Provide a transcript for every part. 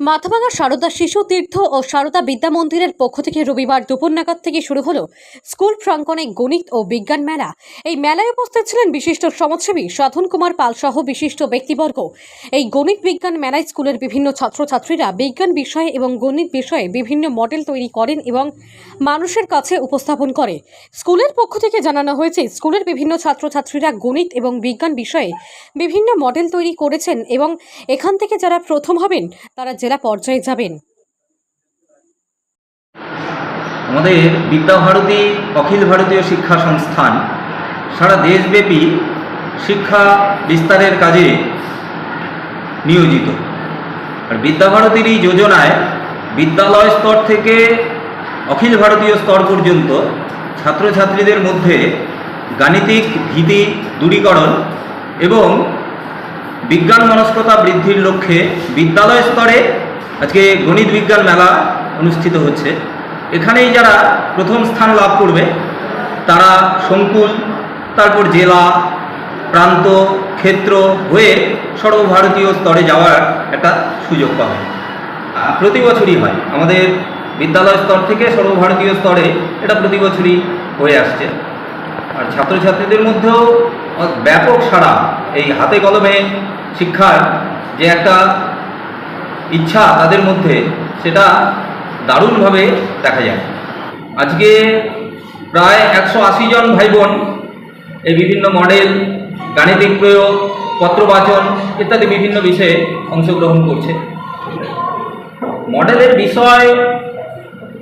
মাথাভাঙা সারদা শিশু তীর্থ ও সারদা বিদ্যা মন্দিরের পক্ষ থেকে রবিবার দুপুর নাগাদ থেকে শুরু হলো স্কুল প্রাঙ্গণে গণিত ও বিজ্ঞান মেলা। এই মেলায় উপস্থিত ছিলেন বিশিষ্ট সমাজসেবী সাধন কুমার পাল সহ বিশিষ্ট ব্যক্তিবর্গ। এই গণিত বিজ্ঞান মেলায় স্কুলের বিভিন্ন ছাত্রছাত্রীরা বিজ্ঞান বিষয়ে এবং গণিত বিষয়ে বিভিন্ন মডেল তৈরি করেন এবং মানুষের কাছে উপস্থাপন করে। স্কুলের পক্ষ থেকে জানানো হয়েছে, স্কুলের বিভিন্ন ছাত্রছাত্রীরা গণিত এবং বিজ্ঞান বিষয়ে বিভিন্ন মডেল তৈরি করেছেন এবং এখান থেকে যারা প্রথম হবেন, তারা জেলা পর্যায়ে যাবেন। আমাদের বিদ্যাভারতী অখিল ভারতীয় শিক্ষা সংস্থান, সারা দেশব্যাপী শিক্ষা বিস্তারের কাজে নিয়োজিত। আর বিদ্যাভারতীর এই যোজনায় বিদ্যালয় স্তর থেকে অখিল ভারতীয় স্তর পর্যন্ত ছাত্রছাত্রীদের মধ্যে গাণিতিক ভীতি দূরীকরণ এবং বিজ্ঞান মনস্কতা বৃদ্ধির লক্ষ্যে বিদ্যালয় স্তরে আজকে গণিত বিজ্ঞান মেলা অনুষ্ঠিত হচ্ছে। এখানেই যারা প্রথম স্থান লাভ করবে, তারা সংকুল, তারপর জেলা, প্রান্ত, ক্ষেত্র হয়ে সর্বভারতীয় স্তরে যাওয়ার একটা সুযোগ পাবে। প্রতি বছরই হয়। আমাদের বিদ্যালয় স্তর থেকে সর্বভারতীয় স্তরে এটা প্রতি বছরই হয়ে আসছে। আর ছাত্রছাত্রীদের মধ্যেও ব্যাপক সাড়া এই হাতে কলমে শিক্ষার যে একটা ইচ্ছা তাদের মধ্যে, সেটা দারুণভাবে দেখা যায়। আজকে প্রায় একশো আশি জন ভাই বোন এই বিভিন্ন মডেল, গাণিতিক প্রয়োগ পত্রবাচন ইত্যাদি বিভিন্ন বিষয়ে অংশগ্রহণ করছে। মডেলের বিষয়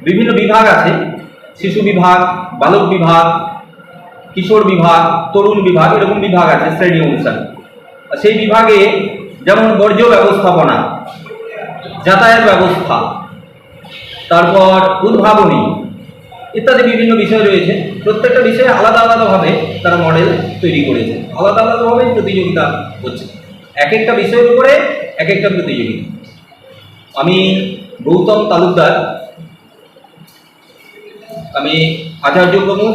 বিভিন্ন বিভাগ আছে, শিশু বিভাগ, বালক বিভাগ কিশোর বিভাগ, তরুণ বিভাগ, এরকম বিভাগ আছে, শ্রেণি অনুসারে। সেই বিভাগে যেমন বর্জ্য ব্যবস্থাপনা, যাতায়াত ব্যবস্থা, তারপর উদ্ভাবনী ইত্যাদি বিভিন্ন বিষয় রয়েছে, প্রত্যেকটা বিষয়ে আলাদা আলাদাভাবে তারা মডেল তৈরি করেছে। আলাদা আলাদাভাবে প্রতিযোগিতা হচ্ছে। এক একটা বিষয়ের উপরে এক একটা প্রতিযোগিতা। আমি গৌতম তালুকদার, আমি আচার্য প্রমুখ